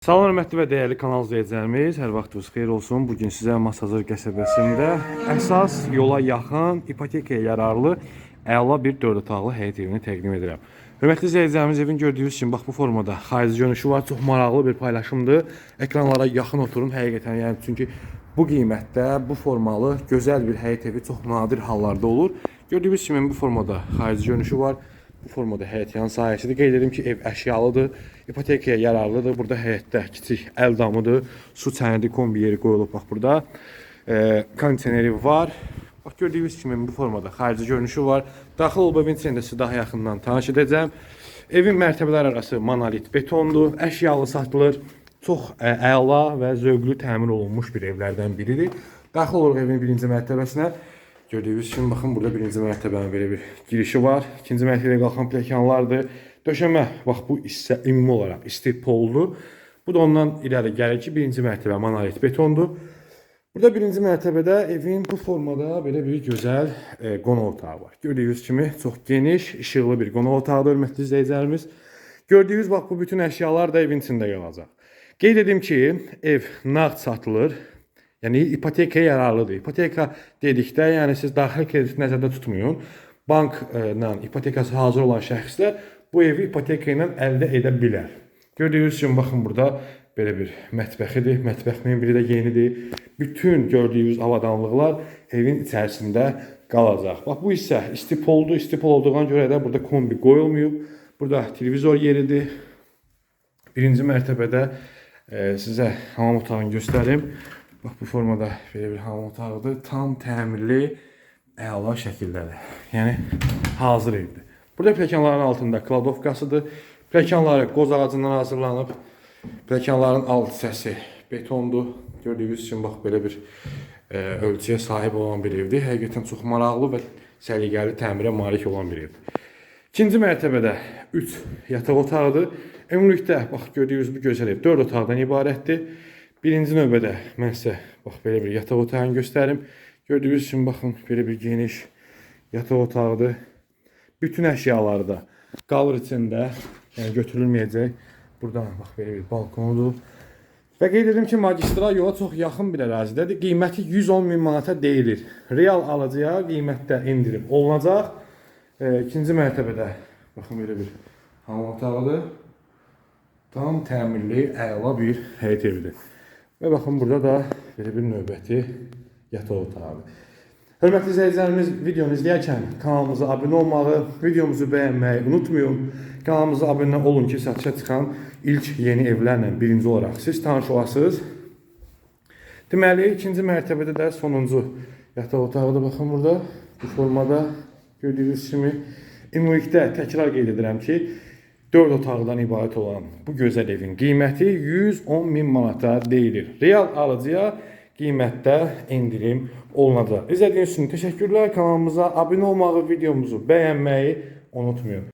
Salam hörmətli və dəyərli kanal izləyicilərimiz, hər vaxtınız xeyir olsun. Bu gün sizə Masazır qəsəbəsində əsas yola yaxın, ipotekaya yararlı əla bir 4 otaqlı həyət evini təqdim edirəm. Hörmətli izləyicilərimiz, evin gördüyünüz kimi bax bu formada xarici görünüşü var. Çox maraqlı bir paylaşımdır. Ekranlara yaxın oturun həqiqətən, yəni çünki bu qiymətdə bu formalı gözəl bir həyət evi çox nadir hallarda olur. Gördüyünüz kimi bu formada xarici görünüşü var. Bu formada həyət yan sahəsidir. Qeyd edim ki, ev əşyalıdır, ipotekaya yararlıdır. Burada həyətdə kiçik əl damıdır, su çənədi, kombi yeri qoyulub bax burada. E, kondisioneri var. Bax gördüyünüz kimi bu formada xarici görünüşü var. Daxil olub evin içində sizə daha yaxından tanış edəcəm. Evin mərtəbələr arası monolit betondur, əşyalı satılır. Çox ə, əla və zövqlü təmin olunmuş bir evlərdən biridir. Daxil oluruq evin birinci mərtəbəsinə. Gördüyünüz kimi baxın burada birinci mərtəbənin belə bir girişi var. İkinci mərtəbəyə qalxan pilləkənlərdir. Döşəmə bax bu hissə ümumi olaraq istipoldur. Bu da ondan irəli gəlir ki, birinci mərtəbə monolit betondur. Burada birinci mərtəbədə evin bu formada belə bir gözəl e, qonaq otağı var. Gördüyünüz kimi çox geniş, işıqlı bir qonaq otağıdır hörmətli izləyicilərimiz. Gördüyünüz bax bu bütün əşyalar da evin içində qalacaq. Qeyd edim ki, ev nağd satılır. Yəni ipotekaya yararlıdır. İpoteka dedikdə, yəni siz daxili krediti nəzərdə tutmayın. Bankla ipotekası hazır olan şəxslər bu evi ipoteka ilə əldə edə bilər. Gördüyünüz kimi baxın burada belə bir mətbəxidir. Mətbəxin biri də yenidir. Bütün gördüyünüz avadanlıqlar evin içərisində qalacaq. Bax bu hissə istipoldur. İstipol olduğuna görə də burada kombi qoyulmayıb. Burada televizor yeridir. Birinci mərtəbədə e, sizə hamam otağını göstərim. Bax bu formada belə bir hamam otağıdır. Tam təmirli, əla şəkildədir. Yəni hazır evdir. Burada pilləkənlərin altında kladovkasıdır. Pilləkənləri qoz ağacından hazırlanıb. Pilləkənlərin alt hissəsi betondur. Gördüyünüz kimi bax belə bir e, ölçüyə sahib olan bir evdir. Həqiqətən çox maraqlı və səliqəli təmirə malik olan bir evdir. İkinci mərtəbədə 3 yataq otağıdır. Ümumilikdə bax gördüyünüz bu gözəl ev 4 otaqdan ibarətdir. Birinci növbədə mən sizə bax belə bir yataq otağını göstərim. Gördüyünüz kimi baxın belə bir geniş yataq otağıdır. Bütün əşyaları da qalır içində, yəni götürülməyəcək. Buradan bax belə bir balkonudur. Və qeyd edim ki, magistral yola çox yaxın bir ərazidədir. Qiyməti 110 min manata deyilir. Real alıcıya qiymətdə endirim olunacaq. E, ikinci mərtəbədə baxın belə bir hamam otağıdır. Tam təmirli, əla bir həyət evidir. Və baxın burada da belə bir növbəti yataq otağıdır. Hörmətli izləyicilərimiz, videonu izləyərkən kanalımıza abunə olmağı, videomuzu bəyənməyi unutmayın. Kanalımıza abunə olun ki, satışa çıxan ilk yeni evlərlə birinci olaraq siz tanış olasınız. Deməli, ikinci mərtəbədə də sonuncu yataq otağı da baxın burada bu formada gördüyünüz kimi ümumilikdə təkrar qeyd edirəm ki, 4 otaqdan ibarət olan bu gözəl evin qiyməti 110 min manata deyilir. Real alıcıya qiymətdə endirim olunacaq. İzlədiyiniz üçün təşəkkürlər. Kanalımıza abunə olmağı, videomuzu bəyənməyi unutmayın.